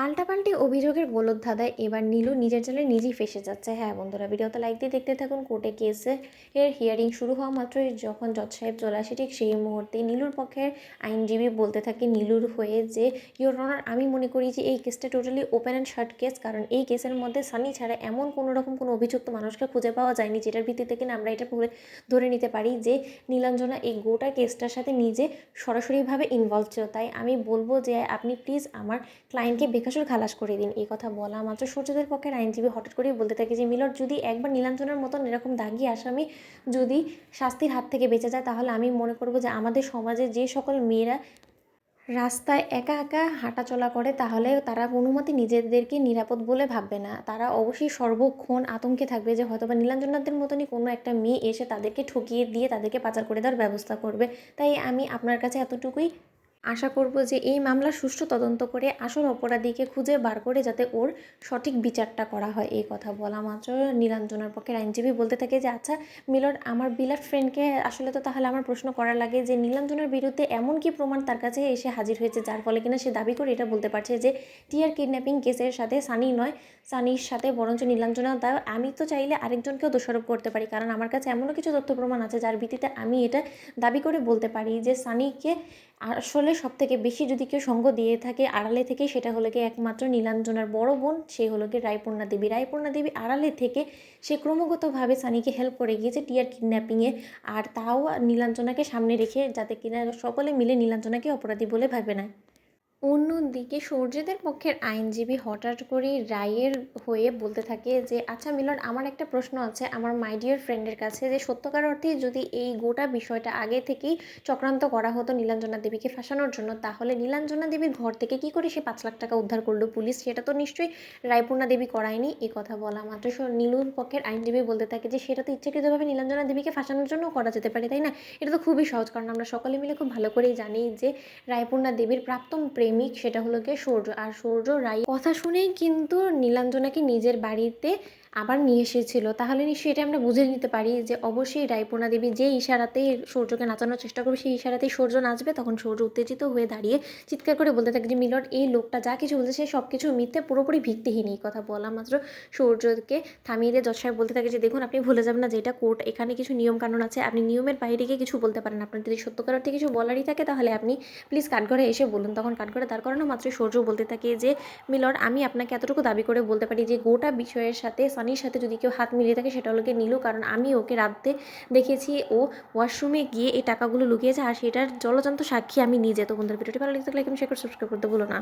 পাল্টাপাল্টি অভিযোগের গোলকধাঁধায় এবার নীলু নিজের জালে নিজেই ফেসে যাচ্ছে। হ্যাঁ বন্ধুরা, ভিডিওতে লাইক দিয়ে দেখতে থাকুন, কোর্টে কেসে এর হিয়ারিং শুরু হওয়া মাত্রই যখন জজ সাহেব চলে আসে, ঠিক সেই মুহূর্তে নীলুর পক্ষের আইনজীবী বলতে থাকে নীলুর হয়ে যে ইয়োর অনার আমি মনে করি যে এই কেসটা totally open and shut case কারণ এই কেসের মধ্যে সানি ছাড়া এমন কোনো রকম কোনো অভিযুক্ত মানুষকে খুঁজে পাওয়া যায়নি, যেটার ভিত্তিতে কিনা আমরা এটা ধরে নিতে পারি যে, নীলাঞ্জনা এই গোটা কেসটার সাথে নিজে সরাসরিভাবে ইনভলভ ছিল। তাই আমি বলব যে, আপনি প্লিজ আমার ক্লায়েন্টকে বেকাসুর খালাস করে দিন। এই কথা বলা মাত্র সূর্যদের পক্ষের আইনজীবী হঠাৎ করেই বলতে থাকে যে, মিলর, যদি একবার নীলাঞ্জনার মতন এরকম দাগি আসামি যদি শাস্তির হাত থেকে বেঁচে যায়, তাহলে আমি মনে করব যে, আমাদের সমাজে যে সকল মেয়েরা রাস্তায় একা একা হাঁটাচলা করে, তাহলে তারা কোনো মতে নিজেদেরকে নিরাপদ বলে ভাববে না। তারা অবশ্যই সর্বক্ষণ আতঙ্কে থাকবে যে হয়তো বা নীলাঞ্জনাদের মতনই কোনো একটা মেয়ে এসে তাদেরকে ঠকিয়ে দিয়ে তাদেরকে পাচার করে দেওয়ার ব্যবস্থা করবে। তাই আমি আপনার কাছে এতটুকুই আশা করব যে এই মামলার সুষ্ঠু তদন্ত করে আসল অপরাধীকে খুঁজে বার করে যাতে ওর সঠিক বিচারটা করা হয়, এই কথা বলা মাত্র। নীলাঞ্জনার পক্ষের আইনজীবী বলতে থাকে যে আচ্ছা মিলর আমার বিলাট ফ্রেন্ডকে আসলে তো তাহলে আমার প্রশ্ন করা লাগে যে নীলাঞ্জনার বিরুদ্ধে এমন কি প্রমাণ তার কাছে এসে হাজির হয়েছে, যার ফলে কিনা সে দাবি করে এটা বলতে পারছে যে, টিয়ার কিডন্যাপিং কেসের সাথে সানি নয়, সানির সাথে বরঞ্চ নীলাঞ্জনা তা আমি তো চাইলে আরেকজনকেও দোষারোপ করতে পারি, কারণ আমার কাছে এমনও কিছু তথ্য প্রমাণ আছে যার ভিত্তিতে আমি এটা দাবি করে বলতে পারি যে, সানিকে আসলে সব থেকে বেশি যদি কেউ সঙ্গ দিয়ে থাকে আড়ালে থেকে, সেটা হলো কি একমাত্র নীলাঞ্জনার বড় বোন। সে হলো কি রায়পূর্ণা দেবী। রায়পূর্ণা দেবী আড়ালে থেকে সে ক্রমাগতভাবে সানিকে হেল্প করে গিয়েছে টিয়ার কিডন্যাপিংয়ে আর তাও নীলাঞ্জনাকে সামনে রেখে যাতে কিনা সকলে মিলে নীলাঞ্জনাকে অপরাধী বলে ভাবে না। অন্যদিকে সূর্যদের পক্ষের আইনজীবী হঠাৎ করেই রায়ের হয়ে বলতে থাকে যে আচ্ছা মিলন, আমার একটা প্রশ্ন আছে। আমার মাই ডিয়ার ফ্রেন্ডের কাছে যে, সত্যকার অর্থে যদি এই গোটা বিষয়টা আগে থেকেই চক্রান্ত করা হতো নীলাঞ্জনা দেবীকে ফাঁসানোর জন্য, তাহলে নীলাঞ্জনা দেবীর ঘর থেকে কি করে সে পাঁচ লাখ টাকা উদ্ধার করল পুলিশ? সেটা তো নিশ্চয়ই রায়পূর্ণা দেবী করায়নি এই কথা বলা মাত্র। নীলুর পক্ষের আইনজীবী বলতে থাকে যে, সেটা তো ইচ্ছাকৃতভাবে নীলাঞ্জনা দেবীকে ফাঁসানোর জন্য করা যেতে পারে, তাই না? এটা তো খুবই সহজ, কারণ আমরা সকলে মিলে খুব ভালো করেই জানি যে, রায়পূর্ণা দেবীর প্রাক্তন প্রেমিক, সেটা হলো গিয়ে সূর্য। আর সূর্য রায় কথা শুনেই কিন্তু নীলাঞ্জনাকে নিজের বাড়িতে আবার নিয়ে এসেছিল। তাহলে নিশ্চয়ই এটা আমরা বুঝে নিতে পারি যে অবশ্যই রায়পূর্ণা দেবী যে ইশারাতেই সূর্যকে নাচানোর চেষ্টা করবে, সেই ইশারাতেই সূর্য নাচবে। তখন সূর্য উত্তেজিত হয়ে দাঁড়িয়ে চিৎকার করে বলতে থাকে যে মিলর এই লোকটা যা কিছু বলছে সে সব কিছু মিথ্যে, পুরোপুরি ভিত্তিহীন এই কথা বলা মাত্র। সূর্যকে থামিয়ে দিয়ে জজ বলতে থাকে যে, দেখুন, আপনি ভুলে যাবেন না যে এটা কোর্ট, এখানে কিছু নিয়ম কানুন আছে। আপনি নিয়মের বাইরে গিয়ে কিছু বলতে পারেন আপনার যদি সত্যকার অর্থে কিছু বলারই থাকে, তাহলে আপনি প্লিজ কাঠঘরে এসে বলুন। তখন কাঠঘরে দাঁড় করানো মাত্র সূর্য বলতে থাকে যে মিলর আমি আপনাকে এতটুকু দাবি করে বলতে পারি যে, গোটা বিষয়ের সাথে, সানির সাথে যদি কেউ হাত মিলিয়ে থাকে, সেটা হলো নিল। কারণ আমি ওকে রাতে দেখেছি, ও ওয়াশরুমে গিয়ে এই টাকাগুলো লুকিয়েছে, আর সেটার জলজান্ত সাক্ষী আমি নিজে। তো বন্ধুর, ভিডিওটি ভালো লাগতে থাকলে আমি শেয়ার সাবস্ক্রাইব করতে ভুলো না।